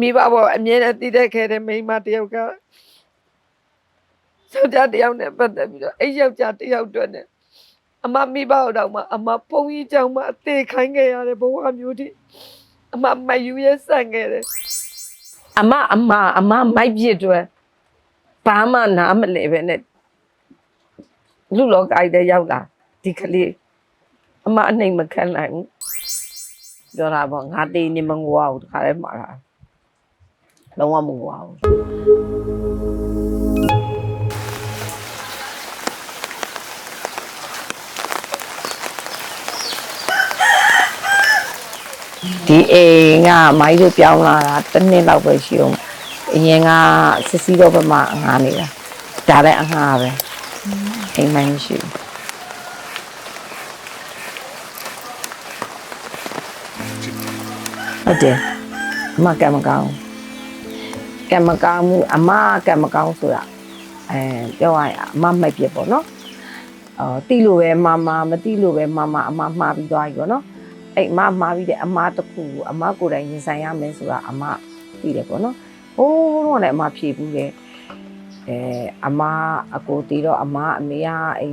မိဘဘောအမြဲတမ်းတည်တဲ့ခဲ့တဲ့မိန်းမတစ်ယောက်ကယောက်ျားတစ်ယောက်နဲ့ပတ်သက်ပြီးတော့အဲ့ယောက်ျားတစ်ယောက်အတွက်နဲ့အမမိဘတော့မှအမဖုန်းကြီးကြောင့်မှအသေးခိုင်းခဲ့ရတဲ့ဘဝမျိုးတိအမမယူရဲဆန့်ခဲ့တယ်အမအမအမမိုက်ပြစ်တွေဘာမှနားမလဲပဲနဲ့လူလောကအိုက်တဲ့ရောက်လာဒီကလေးအမအနှိမ်မခံနိုင်ဘူးပြောတာပေါ့ငါတေးနေမငိုအောင်တခါလဲမှာတာ လုံးဝမငိုအောင်ဒီအိမ်ကမိုင်းတို့ပြောင်းလာတာတစ်နှစ်လောက်ပဲရှိအောင်အရင်ကစစ်စီတော့ဘမအငားနေတာဒါလည်းအငားပဲအိမ်မိုင်းရှိဘူးဟုတ်တယ်အမကံမကောင်း ကံမကောင်းမှုအမကံမကောင်းဆိုတာအဲပြောရရင်အမမိုက်ပြပေါ့နော်အော်တိလို့ပဲမမမတိလို့ပဲမမအမမှားပြီးသွားပြီပေါ့နော်အဲ့အမမှားပြီးတဲ့အမတစ်ခုကိုအမကိုယ်တိုင်ရင်ဆိုင်ရမယ်ဆိုတာအမသိတယ်ပေါ့နော်ဟိုးတော့လည်းအမဖြေဘူးလေအဲအမအကိုတီတော့အမအမေကအဲ့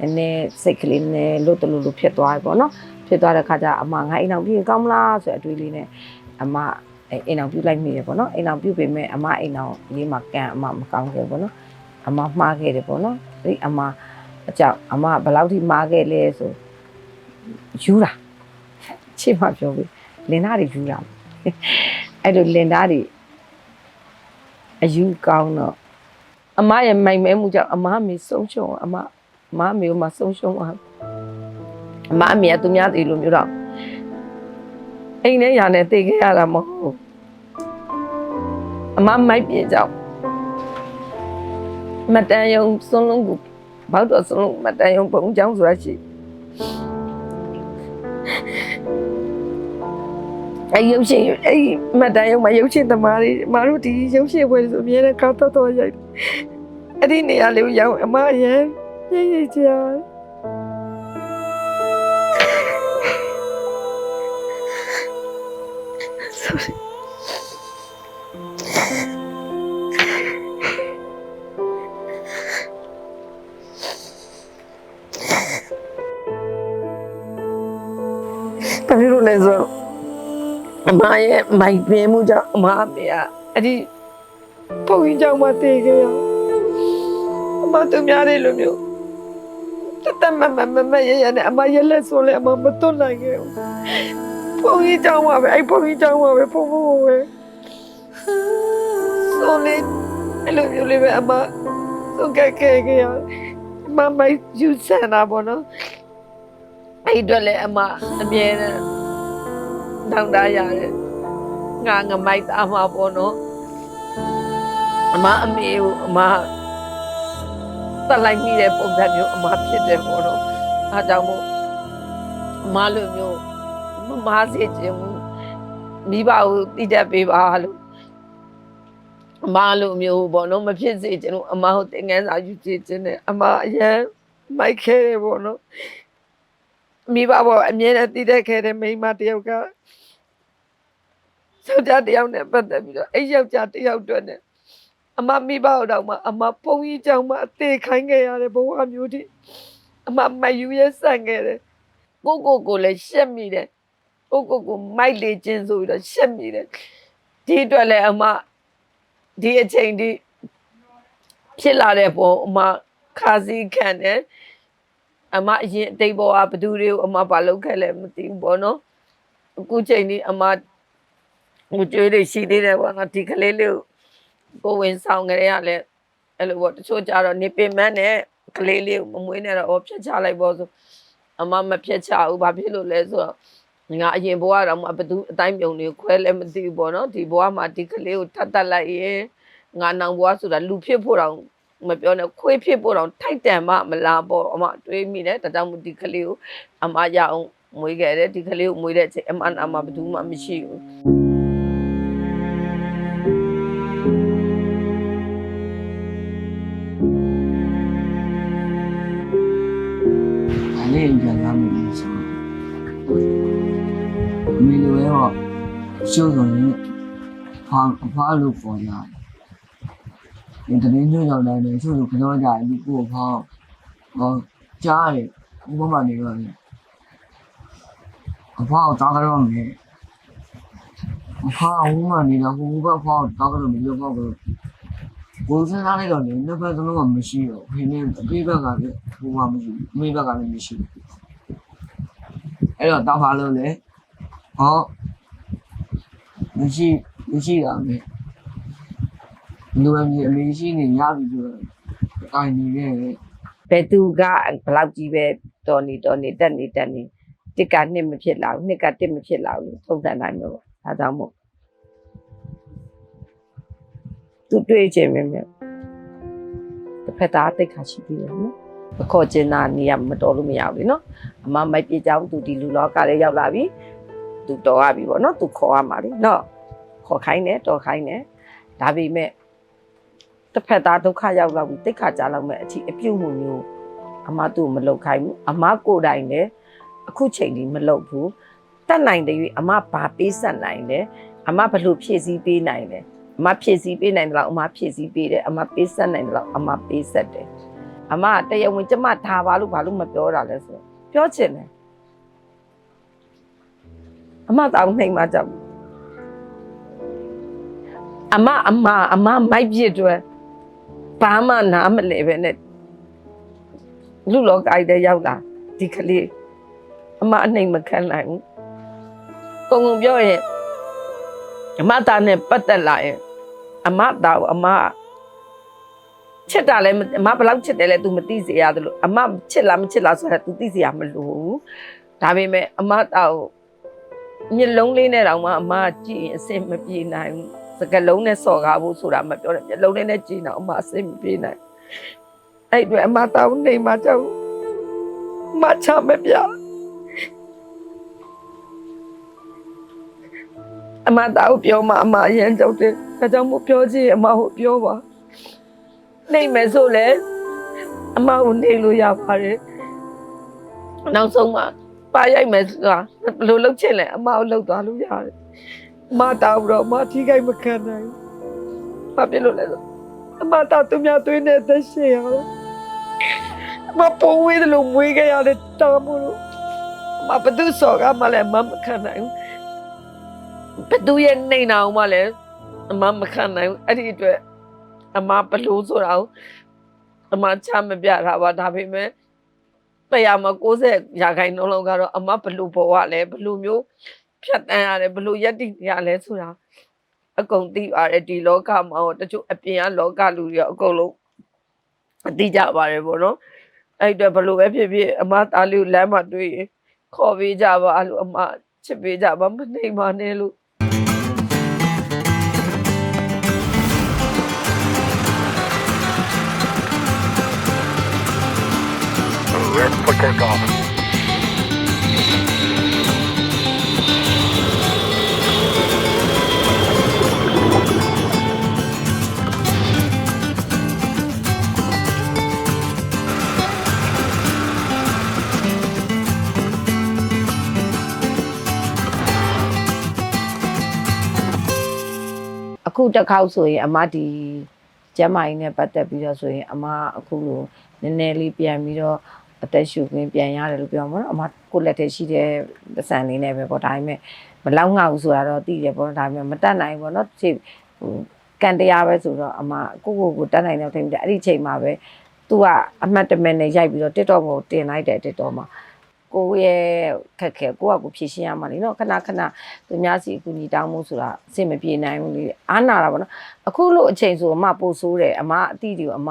နည်းနည်းစိတ်ကလေးနဲ့လွတ်တလူလူဖြစ်သွားပြီပေါ့နော်ဖြစ်သွားတဲ့ခါကျအမငါအိမ်အောင်ပြင်ကောင်းမလားဆိုတဲ့အတွေးလေးနဲ့အမ အဲ့အိမ်အောင်ပြုတ်လိုက်မိတယ်ပေါ့နော်အိမ်အောင်ပြုတ်ပေမဲ့အမအိမ်အောင်လေးမှာကန်အမမကောင်းခဲ့ဘူးပေါ့နော်အမမှားခဲ့တယ်ပေါ့နော်အဲ့အမအကြောက်အမဘယ်လောက်ထိမှားခဲ့လဲဆိုယူတာချစ်မှပြောပြီလင်သားတွေယူတာအဲ့လိုလင်သားတွေအယူကောင်းတော့အမရဲ့မိုင်မဲမှုကြောင့်အမအမေဆုံးရှုံးအမအမအမေကမှဆုံးရှုံးသွားအမအမေကသူများတွေလိုမျိုးတော့အိမ်နဲ့ညာနဲ့တည်ခဲ့ရတာမဟုတ်ဘူး အမမိုက်ပြေကြောင့်မတန်ယုံစွန်းလုံးကိုဘောက်တော့စွန်းလုံးမတန်ယုံပုံကြောင်းဆိုတာရှိအဲ့ရုပ်ရှင်အဲ့မှတ်တမ်းရုံမှာရုပ်ရှင်သမားတွေမတို့ဒီရုပ်ရှင်ပွဲဆိုအများနဲ့ကောက်တော့တော့ရိုက်တယ်အဲ့ဒီနေရာလေးကိုရောက်အမအရင်ရိပ်ရိပ်ကြတယ် ဘာဖြစ်လို့လဲဆိုတော့အမရဲ့မိုက်ပြင်းမှုကြောင့်အမအမေကအဲ့ဒီပုံရင်ကြောင့်မတည်ခဲ့ရအမတို့များတယ်လို့မျိုးတတမမမမရရနဲ့အမရလက်ဆိုလဲအမမတွတ်နိုင်ခဲ့ဘူးပုံရင်ကြောင့်ပါပဲအဲ့ပုံရင်ကြောင့်ပါပဲပုံပုံပဲဆိုလေအဲ့လိုမျိုးလေးပဲအမဆုံးခဲ့ခဲ့ခဲ့ရအမမိုက်ယူဆန်တာပေါ့နော် အဲ့ဒီအတွက်လည်းအမအမြဲတမ်းတောင်းတရတယ်ငါငမိုက်သားမှာပေါ့နော်အမအမေကိုအမတက်လိုက်မိတဲ့ပုံစံမျိုးအမဖြစ်တယ်ပေါ့နော်အားကြောင့်မို့အမလိုမျိုးမမားစေခြင်းဘူးမိဘကိုတည်တတ်ပေးပါလို့အမလိုမျိုးပေါ့နော်မဖြစ်စေခြင်းလို့အမကိုသင်ငန်းစာယူကြည့်ခြင်းနဲ့အမအရင်မိုက်ခဲတယ်ပေါ့နော် မိဘဘောအမြဲတမ်းတည်တဲ့ခဲ့တဲ့မိန်းမတစ်ယောက်ကယောက်ျားတစ်ယောက်နဲ့ပတ်သက်ပြီးတော့အဲ့ယောက်ျားတစ်ယောက်အတွက်နဲ့အမမိဘတော့မှအမဖုန်းကြီးကြောင့်မှအသေးခိုင်းခဲ့ရတဲ့ဘဝမျိုးတိအမမယူရဲဆန့်ခဲ့တယ်ကိုကိုကိုလည်းရှက်မိတယ်ကိုကိုကိုမိုက်လေခြင်းဆိုပြီးတော့ရှက်မိတယ်ဒီအတွက်လည်းအမဒီအချိန်ဒီဖြစ်လာတဲ့ပုံအမခါစည်းခံတယ် အမအရင်အတိတ်ဘဝဘသူတွေကိုအမဘာလုပ်ခဲ့လဲမသိဘူးပေါ့နော်အခုချိန်นี้အမငိုကြွေးလေးရှိသေးတယ်ပေါ့နော်ဒီကလေးလေးကိုကိုဝင်ဆောင်ကြရလဲအဲ့လိုပေါ့တချို့ကြတော့နေပင်မန်းနဲ့ကလေးလေးကိုမမွေးနဲ့တော့အော်ဖြတ်ချလိုက်ပေါ့ဆိုအမမဖြတ်ချဘူးဘာဖြစ်လို့လဲဆိုတော့ငါအရင်ဘဝတော့မှဘသူအတိုင်းပြုံလေးခွဲလဲမသိဘူးပေါ့နော်ဒီဘဝမှာဒီကလေးကိုထပ်တက်လိုက်ရင်ငါနောင်ဘဝဆိုတာလူဖြစ်ဖို့တော့ မပြောနဲ့ခွေးဖြစ်ဖို့တော့ထိုက်တန်မှမလားပေါ့အမတွေးမိတယ်ဒါကြောင့်မို့ဒီကလေးကိုအမရအောင်မွေးခဲ့တယ်ဒီကလေးကိုမွေးတဲ့အချိန်အမအမဘယ်သူမှမရှိဘူးအလေးပြန်လာမယ်ဆိုအမေလိုရောရှုံးဆုံးရင်ဖွာအဖွာလို့ခေါ်ကြတယ် ဒီတရင်ညွှန်ရောက်တိုင်းလည်းသူ့ကိုပြောကြတယ်ဒီကိုဖွာဟောကြားတယ်ဥပမာနေတော့လေအဖွာကိုတားကြတော့မယ်အဖွာဥပမာနေတော့ဟိုဘက်ဖွာကိုတားကြတော့မယ်လို့ပေါ့ကိုကိုယ်စဉ်းစားလိုက်တော့လေနှစ်ဖက်စလုံးကမရှိတော့ခင်းနေအပြေးဘက်ကလည်းဟိုမှာမရှိဘူးအမေဘက်ကလည်းမရှိဘူးအဲ့တော့တားပါလို့လေဟောမရှိမရှိတာပဲ လူအမြင်အမေရှိနေရပြီဆိုတော့အိုင်နေခဲ့တယ်ဘယ်သူကဘလောက်ကြီးပဲတော်နေတော်နေတက်နေတက်နေတစ်ကနှစ်မဖြစ်လာဘူးနှစ်ကတစ်မဖြစ်လာဘူးလို့သုံးသပ်နိုင်မှာပေါ့ဒါကြောင့်မို့သူတွေ့ခြင်းပဲမြတ်တစ်ဖက်သားတိတ်ခါရှိသေးတယ်နော်အခေါ်ကျင်တာနေရမတော်လို့မရဘူးလေနော်အမမိုက်ပြေကြောင်းသူဒီလူလောကလေးရောက်လာပြီသူတော်ရပြီပေါ့နော်သူခေါ်ရမှာလေနော်ခေါ်ခိုင်းတယ်တော်ခိုင်းတယ်ဒါပေမဲ့ တစ်ဖက်သားဒုက္ခရောက်လာပြီတိတ်ခါကြလောက်မဲ့အထီအပြုတ်မှုမျိုးအမသူ့ကိုမလုပ်ခိုင်းဘူးအမကိုယ်တိုင်လည်းအခုချိန်ကြီးမလုပ်ဘူးတတ်နိုင်တယ်၍အမဘာပေးဆက်နိုင်တယ်အမဘလို့ဖြည့်ဆည်းပေးနိုင်တယ်အမဖြည့်ဆည်းပေးနိုင်တယ်လို့အမဖြည့်ဆည်းပေးတယ်အမပေးဆက်နိုင်တယ်လို့အမပေးဆက်တယ်အမတရားဝင်ကျမထားပါလို့ဘာလို့မပြောတာလဲဆိုတော့ပြောချင်တယ်အမတောင်းနိုင်မှကြောက်အမအမအမမိုက်ပြစ်တွေ ဘာမှနားမလဲပဲနဲ့လူလောကအိုက်တဲ့ရောက်လာဒီကလေးအမအနေမခံနိုင်ဘူးကုံကုံပြောရင်အမသားနဲ့ပတ်သက်လာရင်အမသားကိုအမချစ်တာလဲအမဘယ်လောက်ချစ်တယ်လဲ तू မသိစေရတယ်လို့အမချစ်လားမချစ်လားဆိုတာ तू သိစေရမလို့ဘူးဒါပေမဲ့အမသားကိုမျက်လုံးလေးနဲ့တောင်မှအမကြည့်ရင်အဆင်မပြေနိုင်ဘူး စကလုံးနဲ့စော်ကားဖို့ဆိုတာမပြောနဲ့မျက်လုံးလေးနဲ့ကြည့်တော့အမအဆင်မပြေနိုင်အဲ့အတွေ့အမသားကိုနေမှာကြောက်မချမပြအမသားကိုပြောမှအမအရင်ကြောက်တယ်ဒါကြောင့်မို့ပြောချင်အမကိုပြောပါနေမယ်ဆိုလဲအမကိုနေလို့ရပါတယ်နောက်ဆုံးမှပါရိုက်မယ်ဆိုတာဘယ်လိုလုပ်ချင်လဲအမကိုလှုပ်သွားလို့ရတယ်အ မတောင်းတော့အမထိခိုက်မခံနိုင်ဘူးဘာဖြစ်လို့လဲဆိုအမတောင်းသူများသွေးနဲ့သက်ရှင်ရတယ်အမပုံဝေးတယ်လို့မွေးခဲ့ရတယ်တားမို့လို့အမဘယ်သူစော်ကမှလည်းအမမခံနိုင်ဘူးဘယ်သူရဲ့နေနာအောင်မှလည်းအမမခံနိုင်ဘူးအဲ့ဒီအတွက်အမဘလို့ဆိုတာကိုအမချမပြတာပါဒါပေမဲ့တရားမှာ60ရာခိုင်နှုန်းလောက်ကတော့အမဘလို့ဘဝလဲဘလို့မျိုး ဖြတ်တန်းရတယ်ဘလို့ယက်တိရလဲဆိုတာအကုန်သိပါတယ်ဒီလောကမှာတော့တချို့အပြင်ကလောကလူတွေကအကုန်လုံးအသိကြပါတယ်ပေါ့နော်အဲ့အတွက်ဘလို့ပဲဖြစ်ဖြစ်အမသားလေးကိုလမ်းမှာတွေ့ရင်ခေါ်ပေးကြပါလို့အမချစ်ပေးကြပါမနေပါနဲ့လို့ Red for takeoff. အခုတစ်ခေါက်ဆိုရင် အမဒီကျမ်းမာရေးနဲ့ပတ်သက်ပြီးတော့ဆိုရင် အမအခုလိုနည်းနည်းလေးပြန်ပြီးတော့အသက်ရှူခွင့်ပြန်ရတယ်လို့ပြောမှာနော်အမကိုယ့်လက်ထဲရှိတဲ့ပစံလေးနဲ့ပဲပေါ့ဒါပေမဲ့မလောက်ငှဘူးဆိုတာတော့သိတယ်ပေါ့ဒါပေမဲ့မတတ်နိုင်ဘူးပေါ့နော်ဒီဟိုကန်တရားပဲဆိုတော့အမကိုကိုကိုတတ်နိုင်တော့တင်တယ်အဲ့ဒီအချိန်မှာပဲသူကအမှတ်တမဲ့နဲ့ရိုက်ပြီးတော့ TikTok ကိုတင်လိုက်တယ် TikTok မှာ ကိုရဲ့ခက်ခဲကိုကကိုဖြည့်ရှင်းရမှာလीနော်ခဏခဏသူများစီအကူညီတောင်းမှုဆိုတာအဆင်မပြေနိုင်ဘူးလေအားနာတာပေါ့နော်အခုလို့အချိန်ဆိုအမပို့ဆိုးတယ်အမအတိတီကိုအမ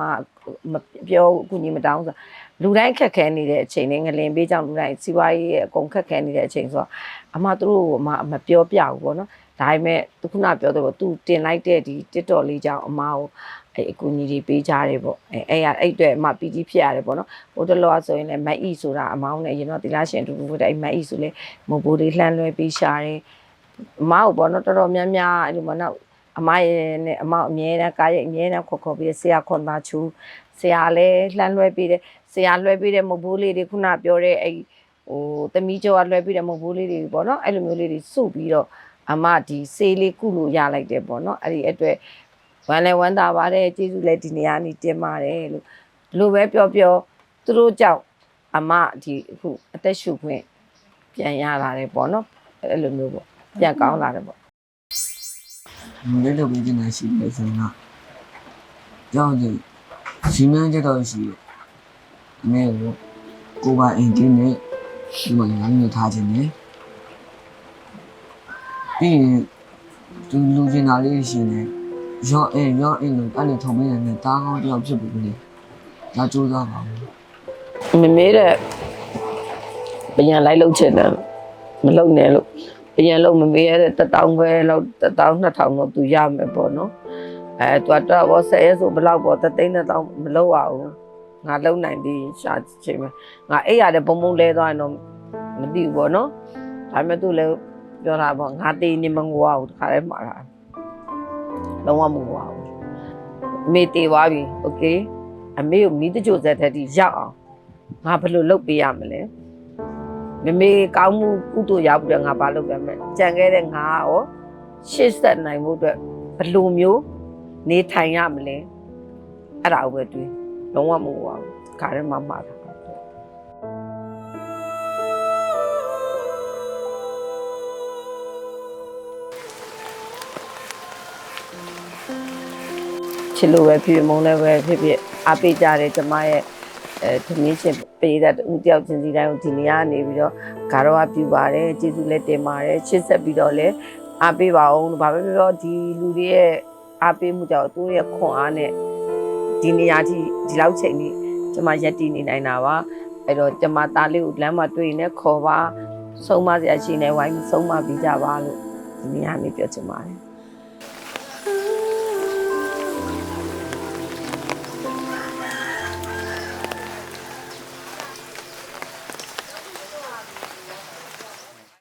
မပြောအကူညီမတောင်းဆိုတာလူတိုင်းခက်ခဲနေတဲ့အချိန်နဲ့ငလင်ပေးကြောင့်လူတိုင်းစီးပွားရေးရဲ့အကုန်ခက်ခဲနေတဲ့အချိန်ဆိုတော့အမသူတို့ကိုအမမပြောပြဘူးပေါ့နော် ဒါပေမဲ့သူခုနပြောတော့သူတင်လိုက်တဲ့ဒီ TikTok လေးကြောင့်အမကိုအဲအကူညီတွေပေးကြတယ်ပေါ့အဲအဲ့ရအဲ့အတွက်အမပီတိဖြစ်ရတယ်ပေါ့နော်ဟိုတလောဆိုရင်လည်းမတ်အီဆိုတာအမောင်းနဲ့ရင်တော့တီလာရှင်အတူတူတဲ့အဲ့မတ်အီဆိုလေမဘိုးလေးလှမ်းလွှဲပေးရှာတယ်အမကိုပေါ့နော်တော်တော်များများအဲ့လိုပေါ့နော်အမရဲ့နဲ့အမအမြဲတမ်းကားရဲ့အမြဲတမ်းခေါ်ခေါ်ပြီးဆရာခွန်သားချူဆရာလည်းလှမ်းလွှဲပေးတယ်ဆရာလွှဲပေးတဲ့မဘိုးလေးတွေခုနပြောတဲ့အဲ့ဟိုသမီးကျော်ကလွှဲပေးတဲ့မဘိုးလေးတွေပေါ့နော်အဲ့လိုမျိုးလေးတွေစုပြီးတော့ အမဒီစေးလေးကုလို့ရလိုက်တယ်ပေါ့နော်အဲ့ဒီအတွက်ဝမ်းလဲဝမ်းသာပါတယ်ကျေးဇူးလည်းဒီနေရာနေတင်ပါတယ်လို့ဒီလိုပဲပြောပြောသူတို့ကြောင့်အမဒီအခုအသက်ရှူခွင့်ပြန်ရလာတယ်ပေါ့နော်အဲ့လိုမျိုးပေါ့ပြန်ကောင်းလာတယ်ပေါ့လက်တော့ပြီးနေတာရှိတယ်ဆိုတော့ကြောက်တယ်ရှင်မန်းကြတော့ရှိတယ်အမေကိုကိုပါအင်ဂျင်နဲ့ဒီမှာငါ့ကိုထားခြင်းနဲ့ ပြီးရင်သူလူကျင်တာလေးရှင်နေရောအင်းရောအင်းလို့အဲ့လိုထုံမင်းနဲ့တားကောင်းတယောက်ဖြစ်ပြီလေဒါကြိုးစားပါဦးမမေးတဲ့ဘယံလိုက်လုတ်ချင်တယ်မလုတ်နဲ့လို့ဘယံလုတ်မမေးရတဲ့တထောင်ပဲလောက်တထောင်နှစ်ထောင်တော့သူရမယ်ပေါ့နော်အဲသူကတော့ဘောဆယ်ရဲဆိုဘယ်လောက်ပေါ့တသိန်းတစ်ထောင်မလုတ်ရဘူးငါလုံနိုင်ပြီရှာချိန်မှာငါအိပ်ရတဲ့ဘုံဘုံလဲသွားရင်တော့မသိဘူးပေါ့နော်ဒါပေမဲ့သူလည်း ပြောတာပေါ့ငါတေးနေမငိုရဘူးတခါတည်းမှားတာလုံးဝမငိုရဘူးအမေတေးသွားပြီโอเคအမေကိုမိတကြိုစက်တဲ့တိရောက်အောင် ငါဘယ်လိုလုပ်ပေးရမလဲမမေကောင်းမှုကုသိုလ်ရဖို့အတွက်ငါဘာလုပ်ရမလဲကြံခဲ့တဲ့ငါရောရှေ့ဆက်နိုင်ဖို့အတွက်ဘယ်လိုမျိုးနေထိုင်ရမလဲအဲ့ဒါကိုပဲတွေးလုံးဝမဟုတ်ပါဘူးခါရဲမှမှားတာ ချစ်လို့ပဲဖြစ်ဖြစ်မုန်းလည်းပဲဖြစ်ဖြစ်အားပေးကြတယ်ကျမရဲ့အဲသမင်းရှင်ပေးတဲ့တူတယောက်ချင်းစီတိုင်းကိုဒီနေရာနေပြီးတော့ဂါရောကပြူပါတယ်ကျေးဇူးလည်းတင်ပါတယ်ချစ်ဆက်ပြီးတော့လည်းအားပေးပါအောင်လို့ဘာပဲပြောပြောဒီလူတွေရဲ့အားပေးမှုကြောင့်သူတို့ရဲ့ခွန်အားနဲ့ဒီနေရာထိဒီလောက်ချိန်ကြီးကျမရက်တည်နေနိုင်တာပါအဲ့တော့ကျမသားလေးကိုလမ်းမှာတွေ့ရင်လည်းခေါ်ပါဆုံးမစရာရှိနေဝိုင်းဆုံးမပြီးကြပါလို့ဒီနေရာနေပြောချင်ပါတယ်